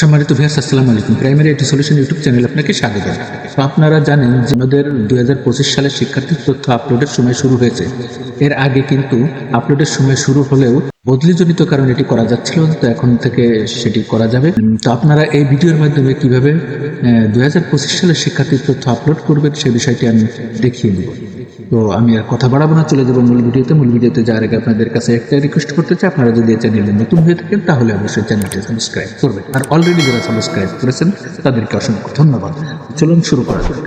সম্মানিত ভিয়াস আসসালামু আলাইকুম। প্রাইমারি এটি সলিউশন ইউটিউব চ্যানেল আপনাকে স্বাগত। তো আপনারা জানেন যে আমাদের দুই হাজার পঁচিশ সালে শিক্ষার্থীর তথ্য আপলোডের সময় শুরু হয়েছে। এর আগে কিন্তু আপলোডের সময় শুরু হলেও বদলিজনিত কারণে এটি করা যাচ্ছিল তো এখন থেকে সেটি করা যাবে। তো আপনারা এই ভিডিওর মাধ্যমে কীভাবে দুই পঁচিশ সালের শিক্ষার্থীর তথ্য আপলোড করবেন সে বিষয়টি আমি দেখিয়ে দেবো। তো আমি আর কথা বাড়াবো না, চলে যাব মূল ভিডিওতে। মূল ভিডিওতে যাওয়ার আগে আপনাদের কাছে একটা রিকোয়েস্ট করতে চাই। আপনারা যদি এই চ্যানেলে নতুন হয়ে থাকেন, তাহলে অবশ্যই চ্যানেলটি সাবস্ক্রাইব করবেন। আর অলরেডি যারা সাবস্ক্রাইব করেছেন, তাদেরকে অসংখ্য ধন্যবাদ। চলুন শুরু করা যাক।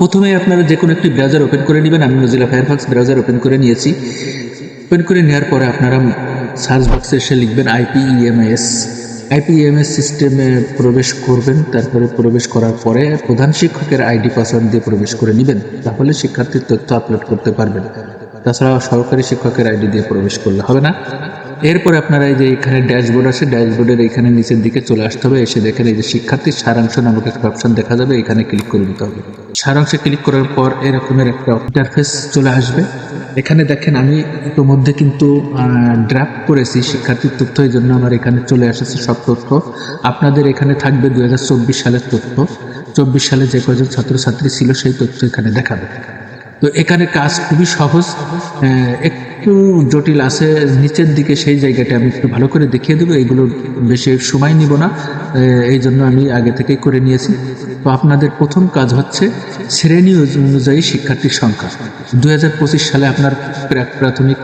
প্রথমে আপনারা যে কোনো একটি ব্রাউজার ওপেন করে নেবেন। আমি মজিলা ফায়ারফক্স ব্রাউজার ওপেন করে নিয়েছি। ওপেন করে নেওয়ার পরে আপনারা সার্চ বক্সে এসে লিখবেন আইপিইএমএস আইপিএমএস সিস্টেমে প্রবেশ করবেন, তারপরে প্রবেশ করার পরে প্রধান শিক্ষকের আইডি, পাসওয়ার্ড দিয়ে প্রবেশ করে নেবেন, তাহলে শিক্ষার্থীর তথ্য আপলোড করতে পারবেন। তাছাড়া সরকারি শিক্ষকের আইডি দিয়ে প্রবেশ করলে হবে না। এরপরে আপনারা এই যে এখানে ড্যাশবোর্ড আছে, ড্যাশবোর্ডের এখানে নিচের দিকে চলে আসতে হবে, এসে দেখেন এই যে শিক্ষার্থীর সারাংশ নামক একটা অপশন দেখা যাবে, এখানে ক্লিক করে দিতে হবে। সারাংশে ক্লিক করার পর এরকমের একটা ইন্টারফেস চলে আসবে। এখানে দেখেন আমি ইতিমধ্যে কিন্তু ড্রাফট করেছি শিক্ষার্থীর তথ্য, এই জন্য আমার এখানে চলে এসেছে সব তথ্য। আপনাদের এখানে থাকবে দু হাজার চব্বিশ সালের তথ্য। চব্বিশ সালে যে কজন ছাত্রছাত্রী ছিল সেই তথ্য এখানে দেখাবে। তো এখানে কাজ খুবই সহজ। একটু জটিল আছে, নিচের দিকে সেই জায়গাটা আমি একটু ভালো করে দেখিয়ে দেবো, এগুলো বেশি সময় নিব না এই জন্য আমি আগে থেকেই করে নিয়েছি। তো আপনাদের প্রথম কাজ হচ্ছে শ্রেণি অনুযায়ী শিক্ষার্থীর সংখ্যা। দু হাজার পঁচিশ সালে আপনার প্রা- প্রাথমিক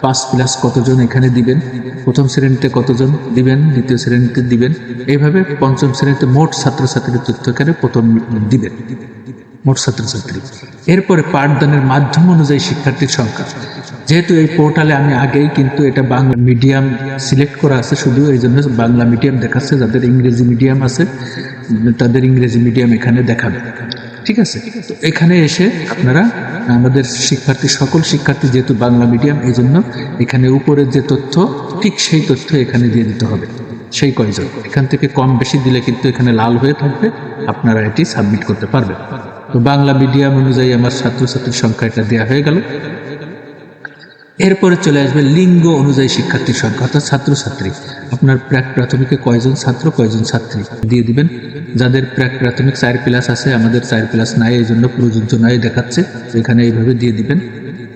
পাঁচ প্লাস কতজন এখানে দিবেন? প্রথম শ্রেণীতে কতজন দিবেন? দ্বিতীয় শ্রেণীতে দিবেন? এইভাবে পঞ্চম শ্রেণীতে মোট ছাত্রছাত্রীর তথ্য এখানে প্রথম দিবেন। মোট ছাত্রছাত্রী এরপরে পাঠদানের মাধ্যম অনুযায়ী শিক্ষার্থীর সংখ্যা। যেহেতু এই পোর্টালে আমি আগেই কিন্তু এটা বাংলা মিডিয়াম সিলেক্ট করা আছে, শুধু এই জন্য বাংলা মিডিয়াম দেখাচ্ছে, যাদের ইংরেজি মিডিয়াম আছে, তাদের ইংরেজি মিডিয়াম এখানে দেখাবে। ঠিক আছে? তো এখানে এসে আপনারা, আমাদের শিক্ষার্থী, সকল শিক্ষার্থী যেহেতু বাংলা মিডিয়াম এই জন্য এখানে উপরের যে তথ্য, ঠিক সেই তথ্য এখানে দিয়ে দিতে হবে। সেই কয়জন? এখান থেকে কম বেশি দিলে কিন্তু এখানে লাল হয়ে থাকবে, আপনারা এটি সাবমিট করতে পারবেন। তো বাংলা মিডিয়াম অনুযায়ী আমার ছাত্রছাত্রীর সংখ্যা এটা দেওয়া হয়ে গেল। এরপরে চলে আসবে লিঙ্গ অনুযায়ী শিক্ষার্থীর সংখ্যা, অর্থাৎ ছাত্রছাত্রী। আপনার প্রাক প্রাথমিকে কয়জন ছাত্র, কয়জন ছাত্রী? দিয়ে দিবেন। যাদের প্রাক প্রাথমিক চার প্লাস আছে, আমাদের চার প্লাস নাই এই জন্য প্রযোজ্য নয় দেখাচ্ছে। এখানে এইভাবে দিয়ে দিবেন।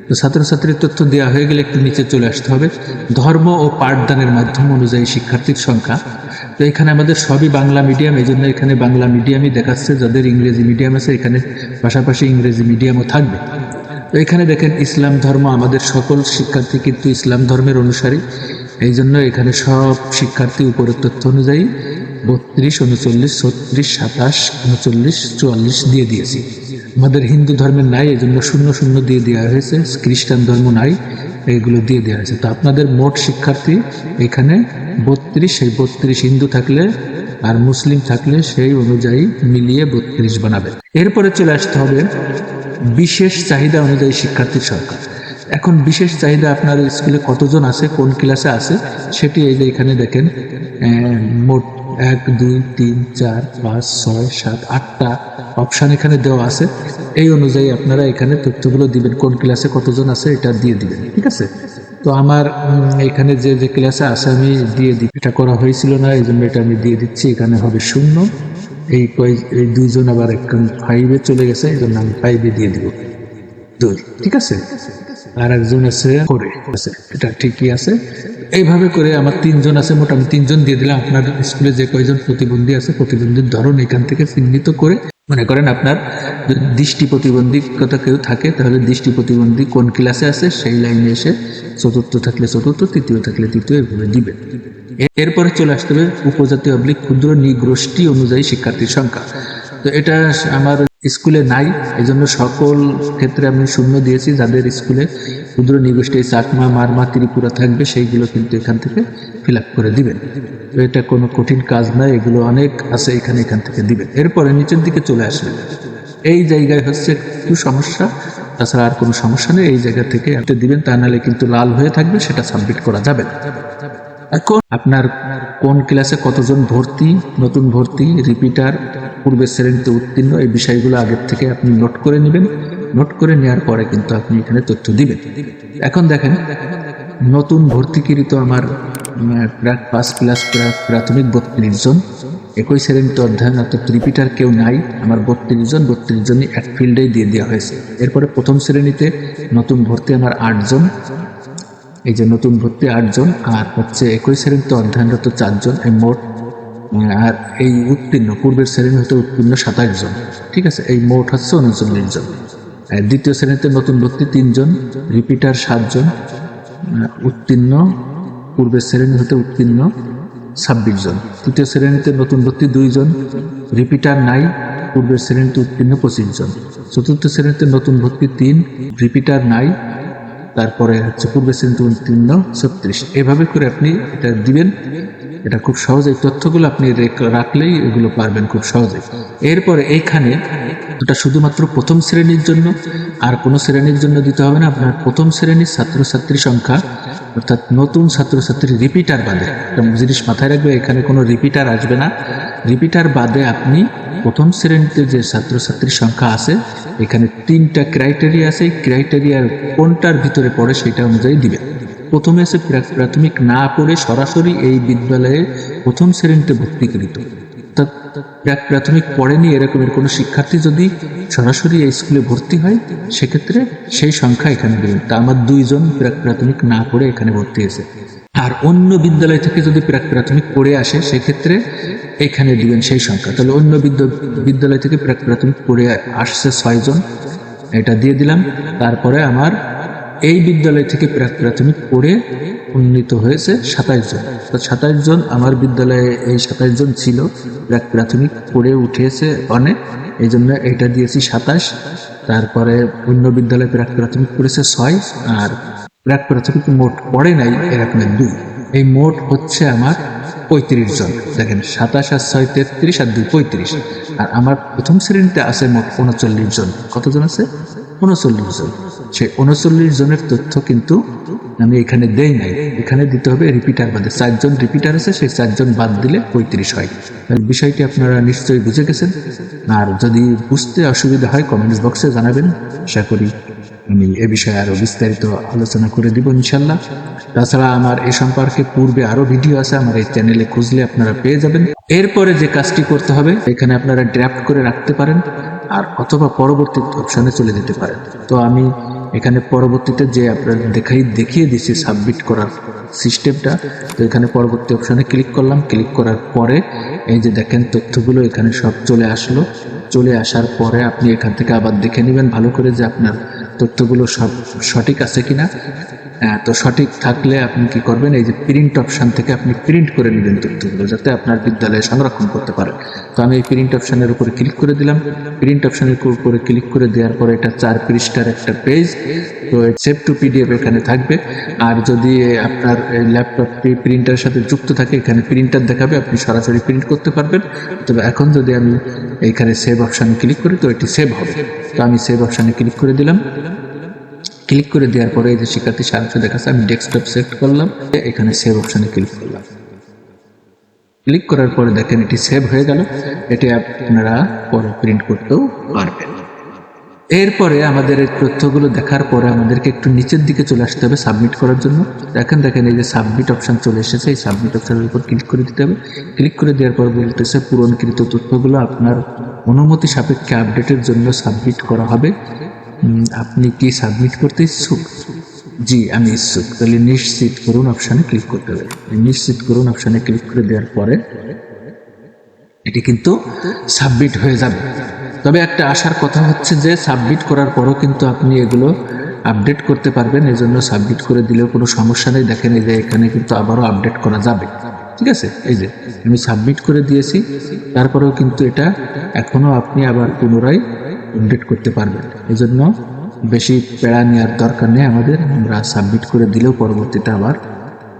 তো ছাত্রছাত্রীর তথ্য দেওয়া হয়ে গেলে একটু নিচে চলে আসতে হবে। ধর্ম ও পাঠদানের মাধ্যম অনুযায়ী শিক্ষার্থীর সংখ্যা তো এখানে আমাদের সবই বাংলা মিডিয়াম এই জন্য এখানে বাংলা মিডিয়ামই দেখাচ্ছে, যাদের ইংরেজি মিডিয়াম আছে, এখানে পাশাপাশি ইংরেজি মিডিয়ামও থাকবে। তো এখানে দেখেন ইসলাম ধর্ম আমাদের সকল শিক্ষার্থী কিন্তু ইসলাম ধর্মের অনুসারী। এই জন্য এখানে সব শিক্ষার্থী উপরের তথ্য অনুযায়ী বত্রিশ উনচল্লিশ, ছত্রিশ, সাতাশ, উনচল্লিশ, চুয়াল্লিশ দিয়ে দিয়েছি। আমাদের হিন্দু ধর্মের নাই এই জন্য শূন্য শূন্য দিয়ে দেওয়া হয়েছে। খ্রিস্টান ধর্ম নাই এগুলো দিয়ে দেওয়া হয়েছে। তো আপনাদের মোট শিক্ষার্থী এখানে বত্রিশ, সেই বত্রিশ হিন্দু থাকলে আর মুসলিম থাকলে সেই অনুযায়ী মিলিয়ে বত্রিশ বানাবে। এরপরে চলে আসতে হবে বিশেষ চাহিদা অনুযায়ী শিক্ষার্থীর সরকার। এখন বিশেষ চাহিদা আপনার স্কুলে কতজন আছে, কোন ক্লাসে আছে, সেটি এই যে এখানে দেখেন মোট এক, দুই, তিন, চার, পাঁচ, ছয়, সাত, আটটা অপশান এখানে দেওয়া আছে। এই অনুযায়ী আপনারা এখানে তথ্যগুলো দিবেন, কোন ক্লাসে কতজন আছে এটা দিয়ে দিবেন, ঠিক আছে? তো আমার এখানে যে যে ক্লাসে আছে, আমি দিয়ে দিই। এটা করা হয়েছিল না, এই জন্য এটা আমি দিয়ে দিচ্ছি, এখানে হবে শূন্য। এই কয়, এই দুইজন আবার একজন ফাইভে চলে গেছে, এই জন্য আমি ফাইভে দিয়ে দিব। দুই, ঠিক আছে? আর একজন আছে ফোরে আছে? এটা ঠিকই আছে। এইভাবে করে আমার তিনজন আছে, মোটামুটি তিনজন দিয়ে দিলাম। আপনার স্কুলে যে কয়জন প্রতিবন্ধী আছে, প্রতিবন্ধীর ধরন এখান থেকে চিহ্নিত করে মনে করেন আপনার দৃষ্টি প্রতিবন্ধকতা কেউ থাকে, তাহলে দৃষ্টি প্রতিবন্ধী কোন ক্লাসে আছে? সেই লাইনে এসে চতুর্থ থাকলে চতুর্থ, তৃতীয় থাকলে তৃতীয় এভাবে দিবে। এরপরে চলে আসতে হবে উপজাতি অবলিক ক্ষুদ্র নিগোষ্ঠী অনুযায়ী শিক্ষার্থীর সংখ্যা। তো এটা আমার স্কুলে নাই এই জন্য সকল ক্ষেত্রে আমি শূন্য দিয়েছি। যাদের স্কুলে ক্ষুদ্র নিগোষ্ঠী চাকমা, মারমা, ত্রিপুরা থাকবে, সেইগুলো কিন্তু এখান থেকে ফিল করে দিবেন। এটা কোনো কঠিন কাজ নয় এগুলো অনেক আছে এখানে, এখান থেকে দিবেন। এরপরে নিচের দিকে চলে আসবেন। এই জায়গায় হচ্ছে একটু সমস্যা, তাছাড়া আর কোনো সমস্যা নেই। এই জায়গা থেকে একটা দিবেন, তা নাহলে কিন্তু লাল হয়ে থাকবে, সেটা সাবমিট করা যাবে। এখন আপনার কোন ক্লাসে কতজন ভর্তি, নতুন ভর্তি, রিপিটার পূর্বের শ্রেণীতে উত্তীর্ণ, এই বিষয়গুলো আগের থেকে আপনি নোট করে নেবেন। নোট করে নেওয়ার পরে কিন্তু আপনি এখানে তথ্য দিবেন। এখন দেখেন, নতুন ভর্তিকৃত আমার প্রাক পাঁচ ক্লাস প্রা- প্রাথমিক বত্রিশ জন। একই শ্রেণীতে অধ্যয়ন, অর্থাৎ রিপিটার কেউ নাই। আমার বত্রিশ জন, বত্রিশ জনই এক ফিল্ডেই দিয়ে দেওয়া হয়েছে। এরপরে প্রথম শ্রেণীতে নতুন ভর্তি আমার আটজন এই যে নতুন ভর্তি আটজন আর হচ্ছে একই শ্রেণীতে অধ্যয়নরত চারজন এই মোট আর এই উত্তীর্ণ, পূর্বের শ্রেণি হতে উত্তীর্ণ সাতাশ জন। ঠিক আছে, এই মোট হচ্ছে উনচল্লিশ জন। দ্বিতীয় শ্রেণীতে নতুন ভর্তি তিনজন রিপিটার সাতজন উত্তীর্ণ পূর্বের শ্রেণি হতে উত্তীর্ণ ছাব্বিশ জন। তৃতীয় শ্রেণীতে নতুন ভর্তি দুইজন রিপিটার নাই পূর্বের শ্রেণীতে উত্তীর্ণ পঁচিশ জন। চতুর্থ শ্রেণীতে নতুন ভর্তি তিন, রিপিটার নাই, তারপরে হচ্ছে পূর্বে শ্রেণীতে উত্তীর্ণ ছত্রিশ। এভাবে করে আপনি এটা দিবেন, এটা খুব সহজে এই তথ্যগুলো আপনি রেখ- রাখলেই এগুলো পারবেন খুব সহজে এরপরে এইখানে এটা শুধুমাত্র প্রথম শ্রেণির জন্য, আর কোনো শ্রেণির জন্য দিতে হবে না। আপনার প্রথম শ্রেণির ছাত্রছাত্রী সংখ্যা, অর্থাৎ নতুন ছাত্রছাত্রী রিপিটার বাদে। জিনিস মাথায় রাখবে, এখানে কোনো রিপিটার আসবে না। রিপিটার বাদে আপনি প্রথম শ্রেণীতে যে ছাত্রছাত্রীর সংখ্যা আছে, এখানে তিনটা ক্রাইটেরিয়া আছে। ক্রাইটেরিয়ার কোনটার ভিতরে পড়ে সেটা অনুযায়ী দিবেন প্রথমে আছে প্রাথমিক না পড়ে সরাসরি এই বিদ্যালয়ে প্রথম শ্রেণীতে ভর্তিকৃত অর্থাৎ প্রাক প্রাথমিক পড়েনি এরকমের কোনো শিক্ষার্থী যদি সরাসরি এই স্কুলে ভর্তি হয়, সেক্ষেত্রে সেই সংখ্যা এখানে দেবেন তা আমার দুইজন প্রাক প্রাথমিক না পড়ে এখানে ভর্তি হয়েছে। আর অন্য বিদ্যালয় থেকে যদি প্রাক প্রাথমিক পড়ে আসে, সেক্ষেত্রে এখানে দিবেন সেই সংখ্যা। তাহলে অন্য বিদ্যা- বিদ্যালয় থেকে প্রাক প্রাথমিক পড়ে আসছে ছয়জন। এটা দিয়ে দিলাম। তারপরে আমার এই বিদ্যালয় থেকে প্রাক প্রাথমিক পড়ে উন্নীত হয়েছে সাতাইশ জন। তো সাতাইশ জন আমার বিদ্যালয়ে এই সাতাশ জন ছিল। প্রাথমিক পড়ে উঠেছে অনেক। এই জন্য এটা দিয়েছি সাতাশ। তারপরে অন্য বিদ্যালয়ে প্রাক প্রাথমিক পড়েছে ছয়। আর প্রাক প্রাথমিক মোট পড়ে নাই এরকম দুই। এই মোট হচ্ছে আমার পঁয়ত্রিশ জন। দেখেন, সাতাশ আর ছয় তেত্রিশ আর দুই পঁয়ত্রিশ। আর আমার প্রথম শ্রেণীতে আছে মোট উনচল্লিশ জন। কতজন আছে? উনচল্লিশ জন। সেই উনচল্লিশ জনের তথ্য কিন্তু আমি এখানে দেই নাই। এখানে দিতে হবে রিপিটার বাদে। চারজন রিপিটার আছে, সেই চারজন বাদ দিলে পঁয়ত্রিশ হয়। বিষয়টি আপনারা নিশ্চয়ই বুঝে গেছেন। আর যদি বুঝতে অসুবিধা হয় কমেন্টস বক্সে জানাবেন। আশা করি আমি এ বিষয়ে আরও বিস্তারিত আলোচনা করে দিব ইনশাল্লাহ। তাছাড়া আমার এ সম্পর্কে পূর্বে আরও ভিডিও আছে, আমার এই চ্যানেলে খুঁজলে আপনারা পেয়ে যাবেন। এরপরে যে কাজটি করতে হবে, এখানে আপনারা ড্রাফট করে রাখতে পারেন, আর অথবা পরবর্তী অপশনে চলে যেতে পারেন। তো আমি এখানে পরবর্তীতে যে আপনার দেখাই, দেখিয়ে দিছি সাবমিট করার সিস্টেমটা তো এখানে পরবর্তী অপশানে ক্লিক করলাম। ক্লিক করার পরে এই যে দেখেন তথ্যগুলো এখানে সব চলে আসলো। চলে আসার পরে আপনি এখান থেকে আবার দেখে নেবেন ভালো করে যে আপনার তথ্যগুলো সব সঠিক আছে কিনা। তো সঠিক থাকলে আপনি কি করবেন? এই যে প্রিন্ট অপশন থেকে আপনি প্রিন্ট করে নেবেন তথ্যগুলো যাতে আপনার বিদ্যালয়ে সংরক্ষণ করতে পারেন তো আমি এই প্রিন্ট অপশানের উপরে ক্লিক করে দিলাম। প্রিন্ট অপশানের উপরে ক্লিক করে দেওয়ার পরে এটা চার পৃষ্ঠার একটা পেজ তো সেভ টু পিডিএফ এখানে থাকবে। আর যদি আপনার ল্যাপটপটি প্রিন্টারের সাথে যুক্ত থাকে, এখানে প্রিন্টার দেখাবে, আপনি সরাসরি প্রিন্ট করতে পারবেন। তবে এখন যদি আমি এইখানে সেভ অপশানে ক্লিক করি, তো এটি সেভ হবে। তো আমি সেভ অপশানে ক্লিক করে দিলাম। ক্লিক করে দেওয়ার পরে এই যে শিক্ষার্থী সারাংশ দেখাচ্ছে, আমি ডেস্কটপ সিলেক্ট করলাম, এখানে সেভ অপশানে ক্লিক করলাম। ক্লিক করার পরে দেখেন এটি সেভ হয়ে গেল, এটি আপনারা পরে প্রিন্ট করতেও পারবেন। এরপরে আমাদের এই তথ্যগুলো দেখার পরে আমাদেরকে একটু নিচের দিকে চলে আসতে হবে সাবমিট করার জন্য। দেখেন দেখেন এই যে সাবমিট অপশন চলে এসেছে, এই সাবমিট অপশনের উপর ক্লিক করে দিতে হবে। ক্লিক করে দেওয়ার পর বলতেছে পূরণকৃত তথ্যগুলো আপনার অনুমতি সাপেক্ষে আপডেটের জন্য সাবমিট করা হবে। আপনি কি সাবমিট করতে ইচ্ছুক? জি, আমি ইচ্ছুক। তাহলে নিশ্চিত করুন অপশানে ক্লিক করতে হবে। নিশ্চিত করুন অপশানে ক্লিক করে দেওয়ার পরে এটি কিন্তু সাবমিট হয়ে যাবে। তবে একটা আসার কথা হচ্ছে যে সাবমিট করার পরও কিন্তু আপনি এগুলো আপডেট করতে পারবেন। এজন্য সাবমিট করে দিলেও কোনো সমস্যা নেই। দেখেন এই যে এখানে কিন্তু আবারও আপডেট করা যাবে। ঠিক আছে? এই যে, আমি সাবমিট করে দিয়েছি। তারপরেও কিন্তু এটা এখনও আপনি আবার পুনরায় আপডেট করতে পারবেন এজন্য বেশি প্যারা নেওয়ার দরকার নেই আমাদের, আমরা সাবমিট করে দিলেও পরবর্তীতে আবার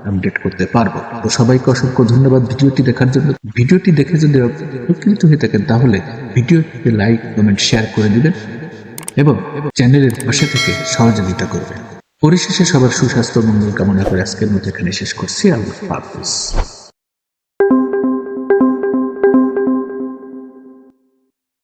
আপডেট করতে পারব। তো সবাইকে অসংখ্য ধন্যবাদ ভিডিওটি দেখার জন্য। ভিডিওটি দেখে যদি উপকৃত হয়ে থাকেন তাহলে ভিডিওটিকে লাইক কমেন্ট শেয়ার করে দিবেন এবং চ্যানেলের পাশে থেকে সহযোগিতা করবেন। পরিশেষে সবার সুস্বাস্থ্য, মঙ্গল কামনা করে আজকের মতো এখানে শেষ করছি। আল্লাহ হাফিজ।